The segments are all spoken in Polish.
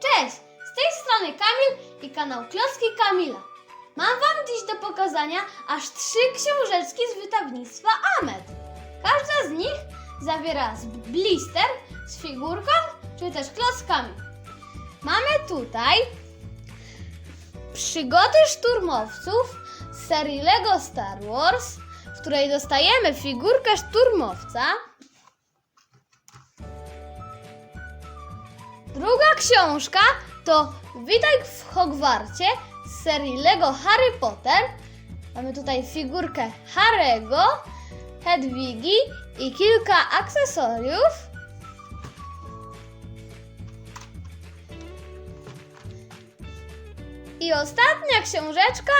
Cześć! Z tej strony Kamil i kanał Klocki Kamila. Mam Wam dziś do pokazania aż trzy książeczki z wydawnictwa Amet. Każda z nich zawiera blister z figurką czy też klockami. Mamy tutaj przygody szturmowców z serii Lego Star Wars, w której dostajemy figurkę szturmowca. Druga książka to Witaj w Hogwarcie z serii Lego Harry Potter. Mamy tutaj figurkę Harry'ego, Hedwigi i kilka akcesoriów. I ostatnia książeczka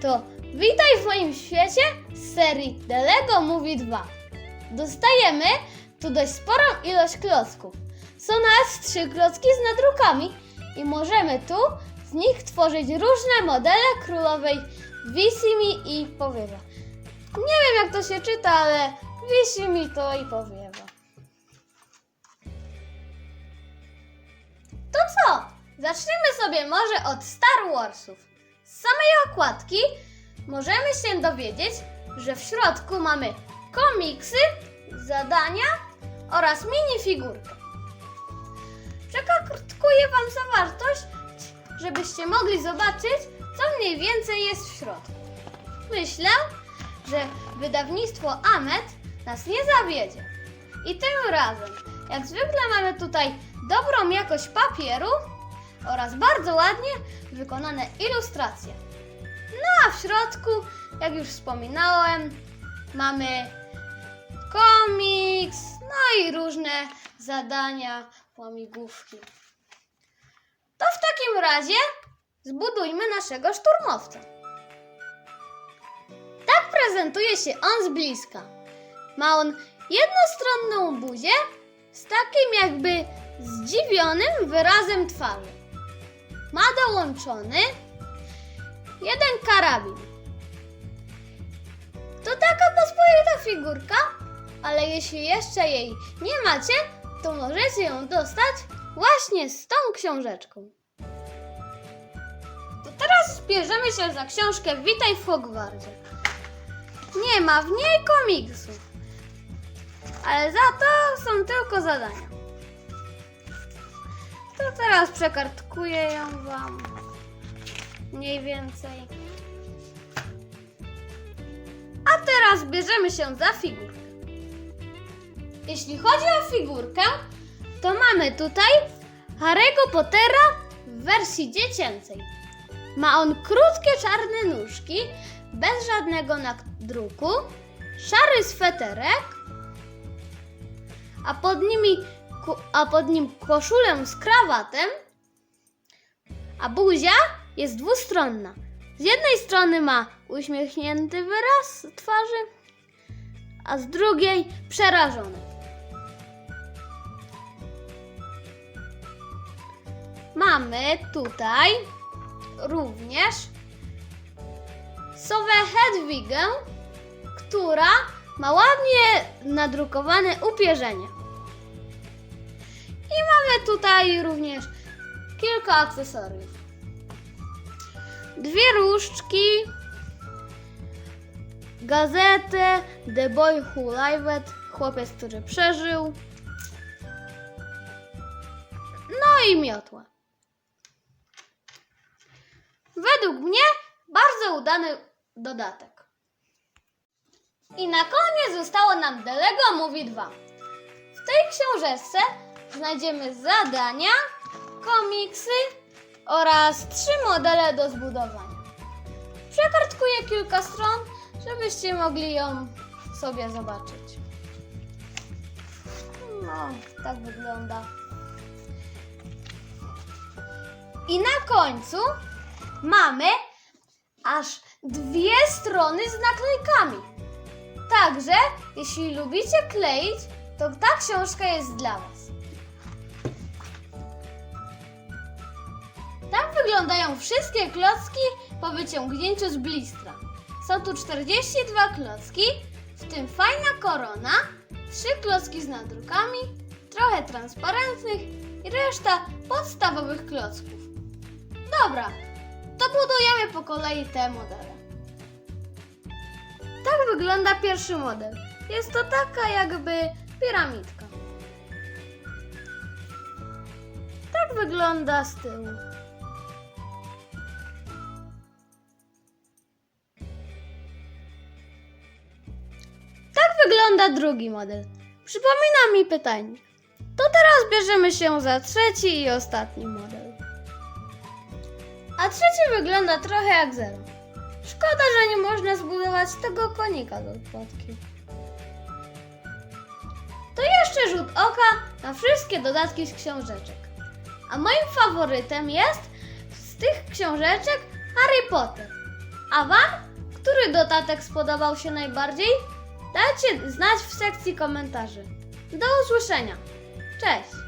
to Witaj w moim świecie z serii The Lego Movie 2. Dostajemy tu dość sporą ilość klocków. Są nas trzy klocki z nadrukami i możemy tu z nich tworzyć różne modele królowej Wisimi i powiewa. Nie wiem jak to się czyta, ale wisi mi to i powiewa. To co? Zaczniemy sobie może od Star Warsów. Z samej okładki możemy się dowiedzieć, że w środku mamy komiksy, zadania oraz minifigurkę. Przekartkuję Wam zawartość, żebyście mogli zobaczyć, co mniej więcej jest w środku. Myślę, że wydawnictwo Amet nas nie zawiedzie. I tym razem, jak zwykle mamy tutaj dobrą jakość papieru oraz bardzo ładnie wykonane ilustracje. No a w środku, jak już wspominałem, mamy komiks, no i różne zadania, łamigłówki. To w takim razie zbudujmy naszego szturmowca. Tak prezentuje się on z bliska. Ma on jednostronną buzię z takim jakby zdziwionym wyrazem twarzy. Ma dołączony jeden karabin. To taka pospolita figurka, ale jeśli jeszcze jej nie macie, to możecie ją dostać właśnie z tą książeczką. To teraz bierzemy się za książkę Witaj w Hogwarcie. Nie ma w niej komiksów, ale za to są tylko zadania. To teraz przekartkuję ją Wam mniej więcej. A teraz bierzemy się za figurkę. Jeśli chodzi o figurkę, to mamy tutaj Harry'ego Pottera w wersji dziecięcej. Ma on krótkie czarne nóżki, bez żadnego nadruku, szary sweterek, a pod, nimi, a pod nim koszulę z krawatem, a buzia jest dwustronna. Z jednej strony ma uśmiechnięty wyraz twarzy, a z drugiej przerażony. Mamy tutaj również sowę Hedwigę, która ma ładnie nadrukowane upierzenie. I mamy tutaj również kilka akcesoriów. Dwie różdżki, gazetę The Boy Who Lived, chłopiec, który przeżył, no i miotła. Według mnie bardzo udany dodatek. I na koniec zostało nam The Lego Movie 2. W tej książeczce znajdziemy zadania, komiksy oraz trzy modele do zbudowania. Przekartkuję kilka stron, żebyście mogli ją sobie zobaczyć. No, tak wygląda. I na końcu mamy aż dwie strony z naklejkami. Także, jeśli lubicie kleić, to ta książka jest dla Was. Tak wyglądają wszystkie klocki po wyciągnięciu z blistra. Są tu 42 klocki, w tym fajna korona, trzy klocki z nadrukami, trochę transparentnych i reszta podstawowych klocków. Dobra, to budujemy po kolei te modele. Tak wygląda pierwszy model. Jest to taka jakby piramidka. Tak wygląda z tyłu. Tak wygląda drugi model. Przypomina mi pytanie. To teraz bierzemy się za trzeci i ostatni model. A trzeci wygląda trochę jak zero. Szkoda, że nie można zbudować tego konika z odpłatki. To jeszcze rzut oka na wszystkie dodatki z książeczek. A moim faworytem jest z tych książeczek Harry Potter. A Wam, który dodatek spodobał się najbardziej? Dajcie znać w sekcji komentarzy. Do usłyszenia. Cześć!